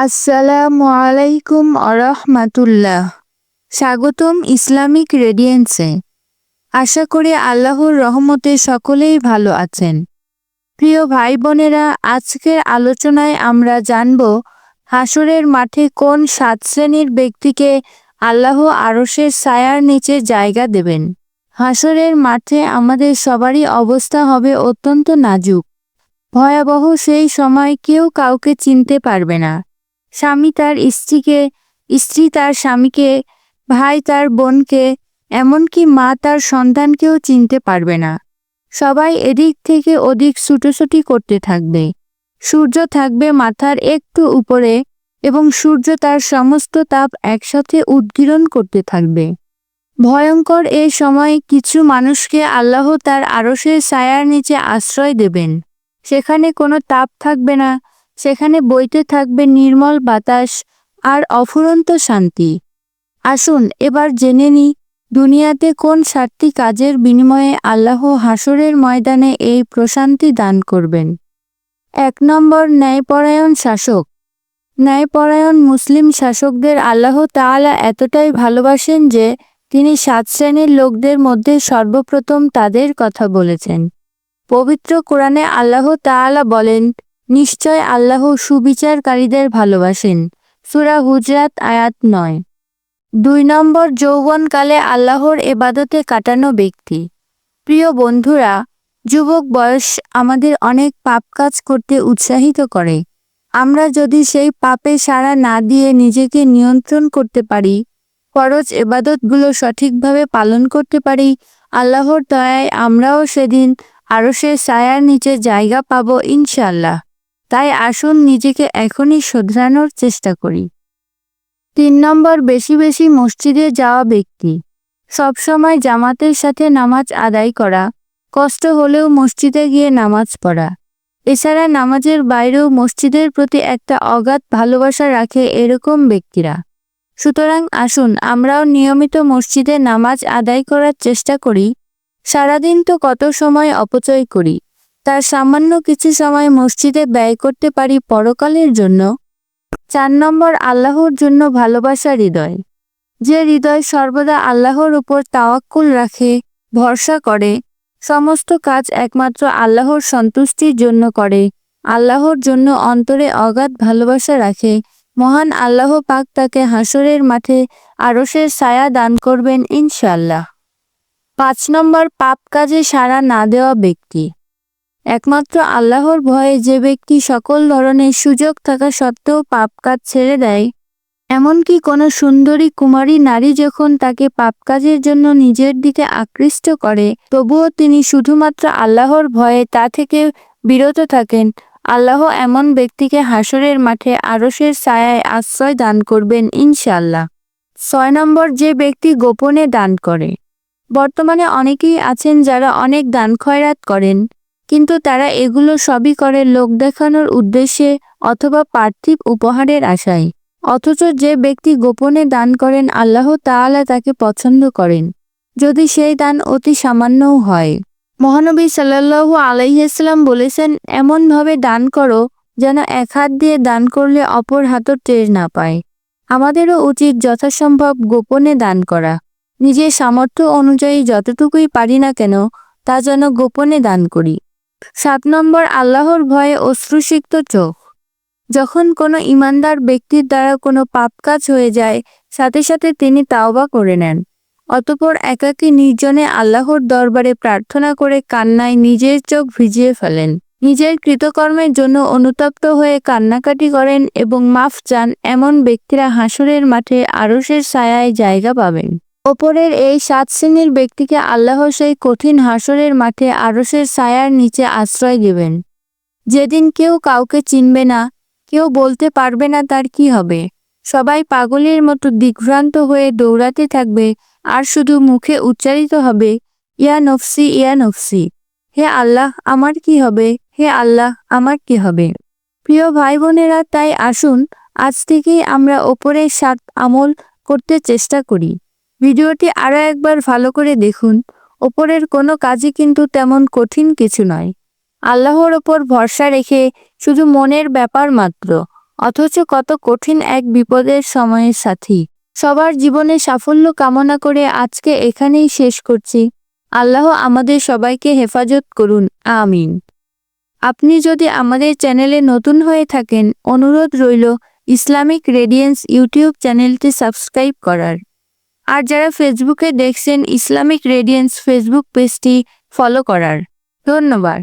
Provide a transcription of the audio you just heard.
আসসালামু আলাইকুম আরহামাতুল্লাহ। স্বাগতম ইসলামিক রেডিয়েন্সে। আশা করি আল্লাহর রহমতে সকলেই ভালো আছেন। প্রিয় ভাই বোনেরা আজকের আলোচনায় আমরা জানব হাসরের মাঠে কোন সাত শ্রেণির ব্যক্তিকে আল্লাহ আরশের ছায়ার নিচে জায়গা দেবেন। হাসরের মাঠে আমাদের সবারই অবস্থা হবে অত্যন্ত নাজুক। ভয়াবহ সেই সময় কেউ কাউকে চিনতে পারবে না। স্বামী তার স্ত্রীকে, স্ত্রী তার স্বামীকে, ভাই তার বোনকে, এমনকি মা তার সন্তানকেও চিনতে পারবে না। সবাই এদিক থেকে ওদিক ছুটোছুটি করতে থাকবে। সূর্য থাকবে মাথার একটু উপরে এবং সূর্য তার সমস্ত তাপ একসাথে উদ্গীরণ করতে থাকবে। ভয়ঙ্কর এই সময় কিছু মানুষকে আল্লাহ তার আরশের ছায়ার নিচে আশ্রয় দেবেন। সেখানে কোনো তাপ থাকবে না সেখানে বইতে থাকবে নির্মল বাতাস আর অফুরন্ত শান্তি। আসুন, এবার জেনে নি, দুনিয়াতে কোন সাতটি কাজের বিনিময়ে আল্লাহ হাসরের ময়দানে এই প্রশান্তি দান করবেন? এক নম্বর, ন্যায়পরায়ণ শাসক। ন্যায়পরায়ণ মুসলিম শাসকদের আল্লাহ তাআলা এতটাই ভালোবাসেন যে, তিনি সাত শ্রেণির লোকদের মধ্যে সর্বপ্রথম তাদের কথা বলেছেন। পবিত্র কোরআনে আল্লাহ তাআলা বলেন নিশ্চয় আল্লাহ সুবিচারকারীদের ভালোবাসেন। সুরা হুজরাত আয়াত নয়। দুই নম্বর, যৌবনকালে আল্লাহর এবাদতে কাটানো ব্যক্তি। প্রিয় বন্ধুরা, যুবক বয়স আমাদের অনেক পাপ কাজ করতে উৎসাহিত করে। আমরা যদি সেই পাপে সাড়া না দিয়ে নিজেকে নিয়ন্ত্রণ করতে পারি, ফরজ এবাদতগুলো সঠিকভাবে পালন করতে পারি, আল্লাহর দয়ায় আমরাও সেদিন আরও সে ছায়ার নিচে জায়গা পাবো ইনশাল্লাহ তাই আসুন নিজেকে এখনই শোধরানোর চেষ্টা করি। তিন নম্বর, বেশি বেশি মসজিদে যাওয়া ব্যক্তি। সবসময় জামাতের সাথে নামাজ আদায় করা, কষ্ট হলেও মসজিদে গিয়ে নামাজ পড়া। এছাড়া নামাজের বাইরেও মসজিদের প্রতি একটা অগাধ ভালোবাসা রাখে এরকম ব্যক্তিরা। সুতরাং আসুন, আমরাও নিয়মিত মসজিদে নামাজ আদায় করার চেষ্টা করি। সারাদিন তো কত সময় অপচয় করি। তার সামান্য কিছু সময় মসজিদে ব্যয় করতে পারি পরকালের জন্য। চার নম্বর, আল্লাহর জন্য ভালোবাসা হৃদয়। যে হৃদয় সর্বদা আল্লাহর উপর তাওয়াক্কুল রাখে, ভরসা করে, সমস্ত কাজ একমাত্র আল্লাহর সন্তুষ্টির জন্য করে, আল্লাহর জন্য অন্তরে অগাধ ভালোবাসা রাখে, মহান আল্লাহ পাক তাকে হাসরের মাঠে আরশের ছায়া দান করবেন ইনশাল্লাহ পাঁচ নম্বর, পাপ কাজে সাড়া না দেওয়া ব্যক্তি। একমাত্র আল্লাহর ভয়ে যে ব্যক্তি সকল ধরনের সুযোগ থাকা সত্ত্বেও পাপ কাজ ছেড়ে দেয়। এমনকি কোনো সুন্দরী কুমারী নারী যখন তাকে পাপ কাজের জন্য নিজের দিকে আকৃষ্ট করে, তবুও তিনি শুধুমাত্র আল্লাহর ভয়ে তা থেকে বিরত থাকেন। আল্লাহ এমন ব্যক্তিকে হাসরের মাঠে আরসের ছায়ায় আশ্রয় দান করবেন ইনশাল্লাহ ছয় নম্বর, যে ব্যক্তি গোপনে দান করে। বর্তমানে অনেকেই আছেন যারা অনেক দান খয়রাত করেন। কিন্তু তারা এগুলো সবই করে লোক দেখানোর উদ্দেশ্যে অথবা পার্থিব উপহারের আশায়। অথচ যে ব্যক্তি গোপনে দান করেন আল্লাহ তাআলা তাকে পছন্দ করেন। যদি সেই দান অতি সামান্যও হয়। মহানবী সাল্লাল্লাহু আলাইসাল্লাম বলেছেন এমনভাবে দান করো যেন এক হাত দিয়ে দান করলে অপর হাতও টের না পায়। আমাদেরও উচিত যথাসম্ভব গোপনে দান করা। নিজের সামর্থ্য অনুযায়ী যতটুকুই পারি না কেন, তা যেন গোপনে দান করি। সাত নম্বর আল্লাহর ভয়ে অশ্রুসিক্ত চোখ। যখন কোনো ইমানদার ব্যক্তির দ্বারা কোনো পাপ কাজ হয়ে যায়, সাথে সাথে তিনি তাওবা করে নেন। অতপর একাকী নির্জনে আল্লাহর দরবারে প্রার্থনা করে কান্নায় নিজের চোখ ভিজিয়ে ফেলেন। নিজের কৃতকর্মের জন্য অনুতপ্ত হয়ে কান্নাকাটি করেন এবং মাফ চান এমন ব্যক্তিরা হাসরের মাঠে আরসের ছায়ায় জায়গা পাবেন। ওপরের এই সাত শ্রেণির ব্যক্তিকে আল্লাহ সেই কঠিন হাসরের মাঠে আরসের ছায়ার নিচে আশ্রয় দেবেন। যেদিন কেউ কাউকে চিনবে না, কেউ বলতে পারবে না তার কি হবে। সবাই পাগলের মতো দিগ্ভ্রান্ত হয়ে দৌড়াতে থাকবে, আর শুধু মুখে উচ্চারিত হবে, ইয়া নফসি ইয়া নফসি। হে আল্লাহ, আমার কি হবে? হে আল্লাহ, আমার কি হবে? প্রিয় ভাই বোনেরা তাই আসুন, আজ থেকেই আমরা ওপরের সাত আমল করতে চেষ্টা করি। ভিডিওটি আরও একবার ভালো করে দেখুন। ওপরের কোনো কাজই কিন্তু তেমন কঠিন কিছু নয়। আল্লাহর ওপর ভরসা রেখে শুধু মনের ব্যাপার মাত্র, অথচ কত কঠিন এক বিপদের সময়ের সাথী। সবার জীবনে সাফল্য কামনা করে আজকে এখানেই শেষ করছি। আল্লাহ আমাদের সবাইকে হেফাজত করুন, আমিন। আপনি যদি আমাদের চ্যানেলে নতুন হয়ে থাকেন, অনুরোধ রইল ইসলামিক রেডিয়েন্স ইউটিউব চ্যানেলটি সাবস্ক্রাইব করার। আর যারা ফেসবুকে দেখছেন ইসলামিক রেডিয়েন্স ফেসবুক পেজটি ফলো করার। ধন্যবাদ।